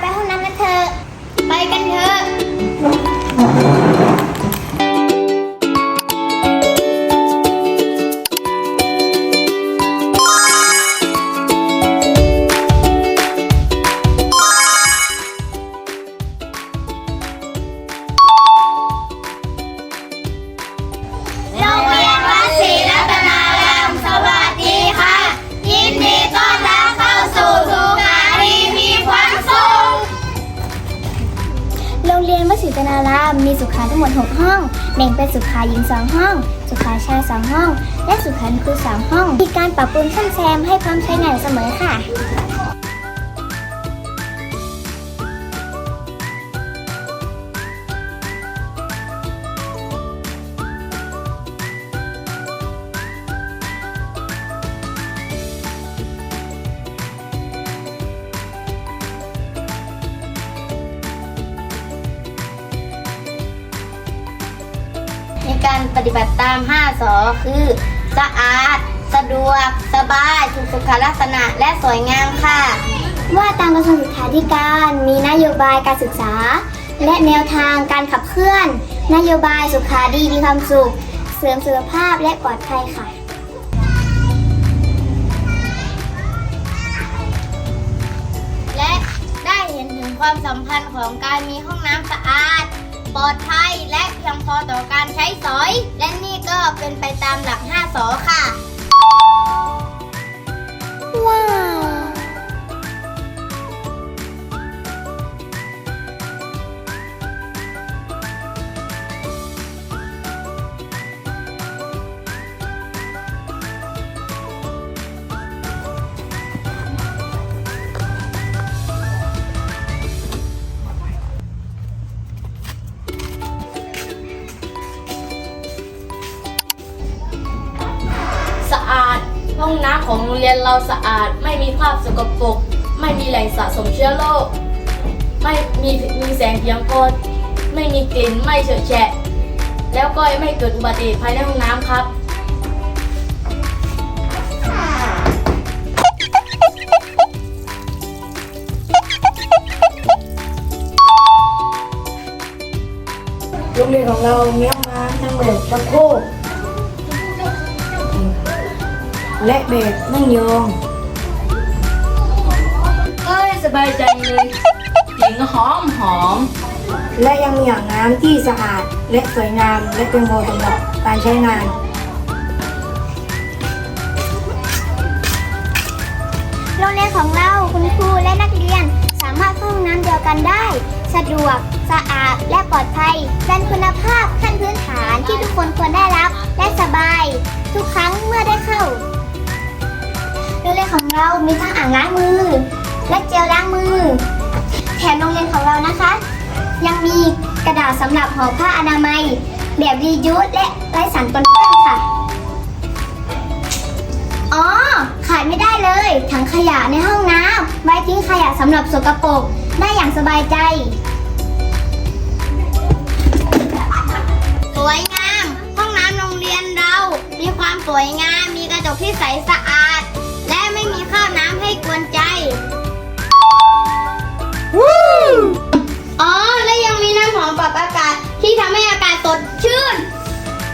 ไป ศรีรัตนารามมีสุขาทั้งหมด 6 ห้อง แบ่งเป็นสุขาหญิง 2 ห้อง สุขาชาย 2 ห้อง และสุขาครู3ห้อง มีการปรับปรุงซ่อมแซมให้พร้อมใช้งานเสมอค่ะ ในการปฏิบัติตาม 5 สอคือ สะอาด สะดวก สบายถูกสุขลักษณะและสวยงามค่ะ ว่าตามกระทรวงศึกษาธิการมีนโยบายการศึกษา และแนวทางการขับเคลื่อน นโยบายสุขาดีมีความสุข เสริมสุขภาพและปลอดภัยค่ะและได้เห็นถึงความสัมพันธ์ของการมีห้องน้ำสะอาด ปลอดภัยและเพียงพอต่อการใช้สอย และนี่ก็เป็นไปตามหลัก 5สอค่ะ ห้องน้ำของโรงเรียนเราสะอาด ไม่มีภาพสกปรกไม่มีแหล่งสะสมเชื้อโรคไม่มีมีแสงเพียงพอไม่มีกลิ่นไม่เฉอะแฉะ แล้วก็ไม่เกิดอุบัติเหตุภายในห้องน้ำครับโรงเรียนของเรามีห้องน้ำทั้งแบบชักโคก และแบบนั่งยองเอ้ยสบายใจเลยกลิ่นหอมหอม และยังมีอ่างน้ำที่สะอาดและสวยงามและเพียงพอสำหรับการใช้งาน โรงเรียนของเราคุณครูและนักเรียนสามารถเข้าห้องน้ำเดียวกันได้ สะดวก สะอาดและปลอดภัย เป็นคุณภาพขั้นพื้นฐานที่ทุกคนควรได้รับ และสบาย ทุกครั้งเมื่อได้เข้า โรงเรียนของเรามีทั้งอ่างล้างมือ และเจลล้างมือ แถมโรงเรียนของเรานะคะ ยังมีกระดาษสำหรับห่อผ้าอนามัย แบบรียูสและไร้สารปนเปื้อนค่ะ อ๋อ ขาดไม่ได้เลย ถังขยะในห้องน้ำไว้ทิ้งขยะสำหรับสกปรกได้อย่างสบายใจสวยงาม ห้องน้ำโรงเรียนเรา มีความสวยงาม มีกระจกที่ใสสะอาด วนใจอ๋อ และยังมีน้ำหอมปรับอากาศที่ทำให้อากาศสดชื่น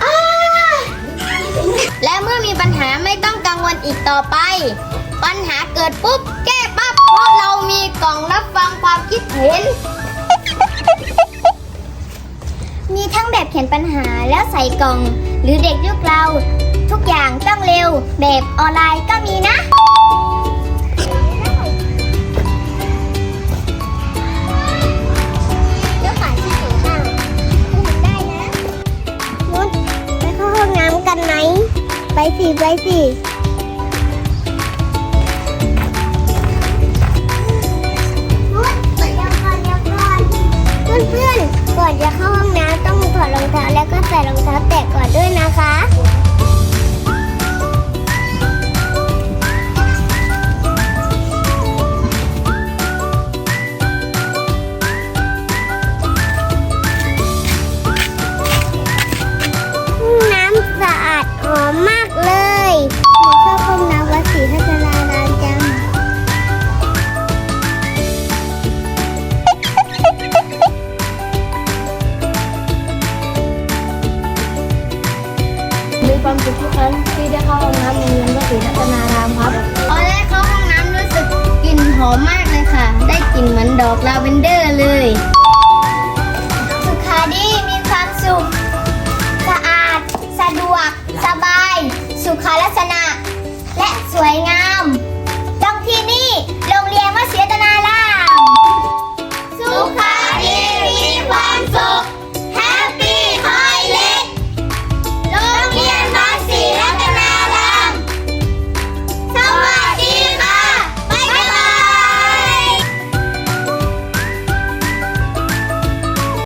อ้าและเมื่อมีปัญหาไม่ต้องกังวลอีกต่อไป ปัญหาเกิดปุ๊บ แก้ปั๊บ เพราะเรามีกล่องรับฟังความคิดเห็น มีทั้งแบบเขียนปัญหาแล้วใส่กล่อง หรือเด็กยุคเรา ทุกอย่างต้องเร็ว แบบออนไลน์ก็มีนะ ไปสิไปสินุชเดี๋ยก่อนเดี๋ยวก่อนเพื่อนๆก่อนจะเข้าห้องน้ำต้องถอดรองเท้าแล้วก็ใส่รองเท้าแตะก่อนด้วยนะคะ ความสุขทุกครั้งที่ได้เข้าห้องน้ำโรงเรียนวัดศรีรัตนารามครับตอนแรกเข้าห้องน้ำรู้สึกกลิ่นหอมมากเลยค่ะ ได้กลิ่นเหมือนดอกลาเวนเดอร์เลยสุขาดีมีความสุขสะอาด สะดวก สบาย สุขลักษณะ และสวยงาม